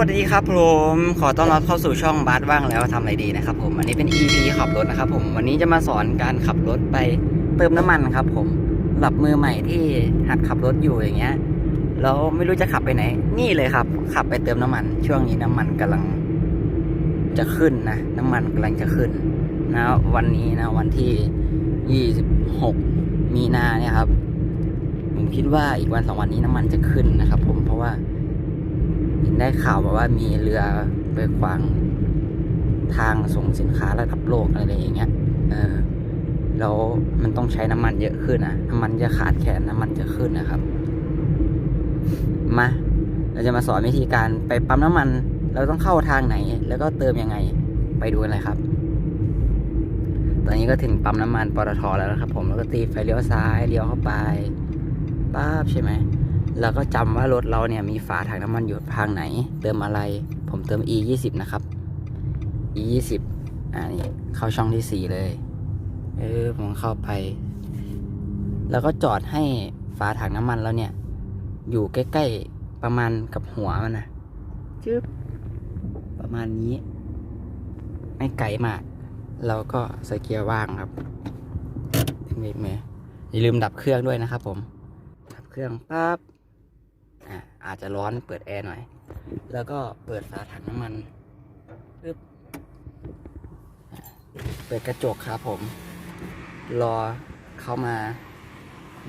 วัสดีครับผม ขอต้อนรับเข้าสู่ช่องบาสว่างแล้วทำอะไรดีนะครับผม อันนี้เป็น EP ขับรถนะครับผม วันนี้จะมาสอนการขับรถไปเติมน้ำมันครับผมหรับมือใหม่ที่หัดขับรถอยู่อย่างเงี้ย แล้วไม่รู้จะขับไปไหน นี่เลยครับ ขับไปเติมน้ำมัน ช่วงนี้น้ำมันกำลังจะขึ้นนะ น้ำมันกำลังจะขึ้นนะวันนี้นะวันที่ 26 มีนาเนี่ยครับ ผมคิดว่าอีกวันสองวันนี้น้ำมันจะขึ้นนะครับ ผม เพราะว่า ได้ข่าวมาว่ามีเรือไปขวางทางส่งสินค้าระดับโลกอะไรอย่างเงี้ย เออ แล้วมันต้องใช้น้ำมันเยอะขึ้นนะน้ำมันจะขาดแคลนน้ำมันจะขึ้นนะครับ มา เราจะมาสอนวิธีการไปปั๊มน้ำมัน เราต้องเข้าทางไหน แล้วก็เติมยังไง ไปดูกันเลยครับ ตอนนี้ก็ถึงปั๊มน้ำมันปตทแล้วนะครับ ผม แล้วก็ตีไฟเลี้ยวซ้าย เลี้ยวเข้าไป ป๊าบใช่ไหม เราก็จำว่ารถเราเนี่ยมีฝาถังน้ำมันอยู่ทางไหน เติมอะไร ผมเติม e 2 0นะครับ e 2 0อ่านี่เข้าช่องที่สี่เลย เออผมเข้าไป แล้วก็จอดให้ฝาถังน้ำมันแล้วเนี่ย อยู่ใกล้ๆประมาณกับหัวมันนะจึ๊บประมาณนี้ ไม่ไกลมากเราก็ใส่เกียร์ว่างครับเบรกมืออย่าลืมดับเครื่องด้วยนะครับผม ดับเครื่องปั๊บ อาจจะร้อนเปิดแอร์หน่อย แล้วก็เปิดฝาถังน้ำมันปึ๊บเปิดกระจกครับผม รอเข้ามา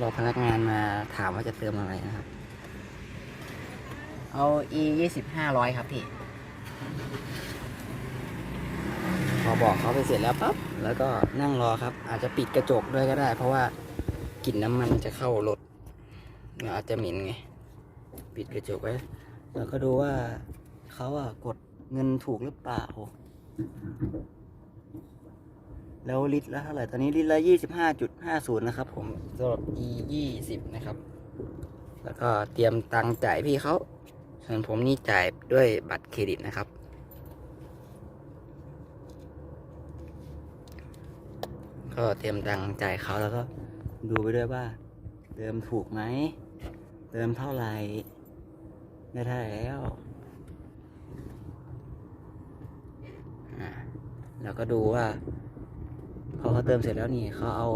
รอพนักงานมาถามว่าจะเติมอะไรนะครับ เอา e ยี่สิบห้าร้อยครับพี่ พอบอกเขาไปเสร็จแล้วปั๊บ แล้วก็นั่งรอครับ อาจจะปิดกระจกด้วยก็ได้ เพราะว่ากลิ่นน้ำมันจะเข้ารถอาจจะเหม็นไง ปิดกระจกไว้ แล้วก็ดูว่าเขาอะกดเงินถูกหรือเปล่า แล้วลิตรละเท่าไหร่ตอนนี้ลิตรละยี่สิบห้าจุดห้าศูนย์นะครับ ผมสำหรับ e ยี่สิบนะครับ แล้วก็เตรียมตังค์จ่ายพี่เขาส่วนผมนี่จ่ายด้วยบัตรเครดิตนะครับก็เตรียมตังค์จ่ายเขาแล้วก็ดูไปด้วยว่า เติมถูกไหม เติมเท่าไหร่ ได้ท่าไหร่แล้วอ่าแล้วก็ดูว่า พอเขาเติมเสร็จแล้วนี่เขาเอา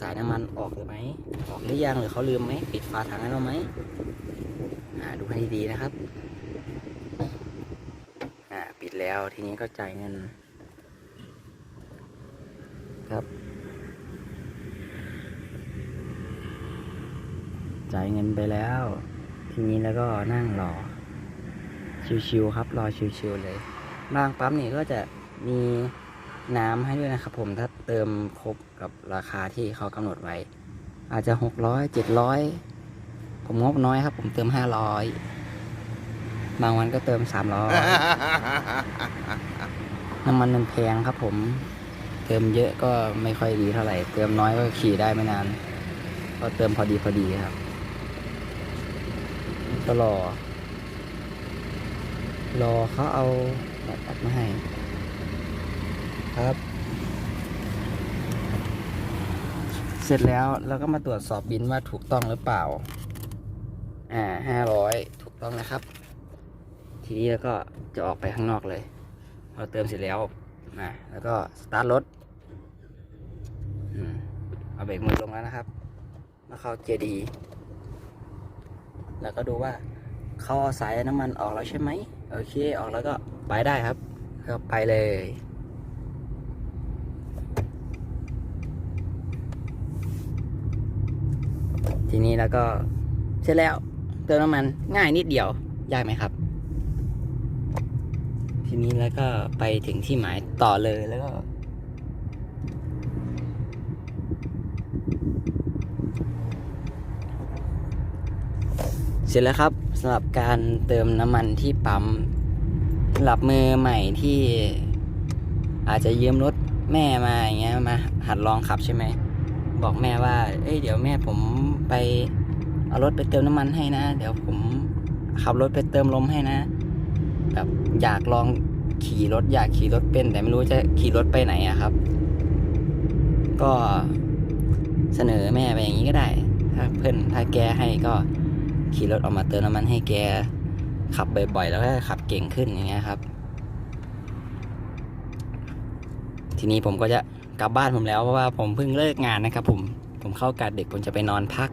สายน้ำมันออกหรือไหมออกหรือยังหรือเขาลืมไหมปิดฝาถังให้เราไหมดูให้ดีๆนะครับปิดแล้วทีนี้ก็จ่ายเงินครับจ่ายเงินไปแล้ว ทีนี้แล้วก็นั่งรอ ชิวๆครับ รอชิวๆเลยบางปั๊มนี่ก็จะมีน้ำให้ด้วยนะครับผมถ้าเติมครบกับราคาที่เขากำหนดไว้ อาจจะหกร้อยเจ็ดร้อยผมงบน้อยครับ ผมเติมห้าร้อยบางวันก็เติมสามร้อยน้ำมันมันแพงครับ ผม เติมเยอะก็ไม่ค่อยดีเท่าไหร่ เติมน้อยก็ขี่ได้ไม่นาน ก็เติมพอดีพอดีครับ ก็รอ รอเขาเอาแบบอัดมาให้ ครับ เสร็จแล้วเราก็มาตรวจสอบบินว่าถูกต้องหรือเปล่า อ่าห้าร้อยถูกต้องนะครับ ทีนี้แล้วก็จะออกไปข้างนอกเลย เราเติมเสร็จแล้วนะแล้วก็สตาร์ทรถอืมเอาเบรกมือลงแล้วนะครับแล้วเข้าเจดี แล้วก็ดูว่าเขาเอาสายน้ำมันออกแล้วใช่ไหมโอเคออกแล้วก็ไปได้ครับก็ไปเลยทีนี้แล้วก็เสร็จแล้วเติมน้ำมันง่ายนิดเดียวยากไหมครับ ทีนี้แล้วก็ไปถึงที่หมายต่อเลยแล้วก็ สร็จแล้วครับสำหรับการเติมน้ำมันที่ปั๊มสำหรับมือใหม่ที่อาจจะยืมรถแม่มาอย่างเงี้ยมาหัดลองขับใช่ไหม บอกแม่ว่า เอ้ยเดี๋ยวแม่ผมไปเอารถไปเติมน้ำมันให้นะ เดี๋ยวผมขับรถไปเติมลมให้นะแบบอยากลองขี่รถอยากขี่รถเป็น แต่ไม่รู้จะขี่รถไปไหนอะครับ ก็เสนอแม่ไปอย่างนี้ก็ได้ ถ้าเพื่อนถ้าแกให้ก็ ขี่รถออกมาเติมน้ำมันให้แกขับบ่อยๆ แล้วก็ขับเก่งขึ้นอย่างเงี้ยครับ ทีนี้ผมก็จะกลับบ้านผมแล้วเพราะว่าผมเพิ่งเลิกงานนะครับผมผมเข้ากะดึกผมจะไปนอนพัก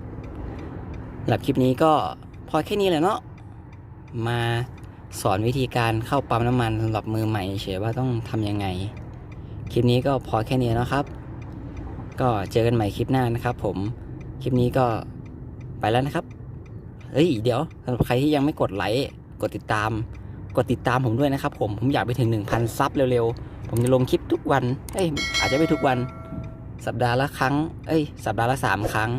หรับคลิปนี้ก็พอแค่นี้แหละเนาะมาสอนวิธีการเข้าปั๊มน้ำมันสำหรับมือใหม่เฉยว่าต้องทำยังไง คลิปนี้ก็พอแค่นี้แล้วครับ ก็เจอกันใหม่คลิปหน้านะครับ ผม คลิปนี้ก็ไปแล้วนะครับ เฮ้ยเดี๋ยวสำหรับใครที่ยังไม่กดไลค์กดติดตาม กดติดตามผมด้วยนะครับ ผมผมอยากไปถึง 1,000 ซับเร็วๆ ผมจะลงคลิปทุกวันเอ้ยอาจจะไม่ทุกวัน สัปดาห์ละครั้ง เอ้ย สัปดาห์ละสามครั้ง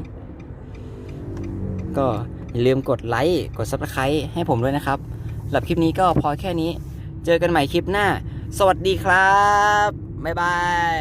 ก็อย่าลืมกดไลค์กดซับสไครต์ให้ผมด้วยนะครับสำหรับคลิปนี้ก็พอแค่นี้ เจอกันใหม่คลิปหน้า สวัสดีครับบ๊ายบาย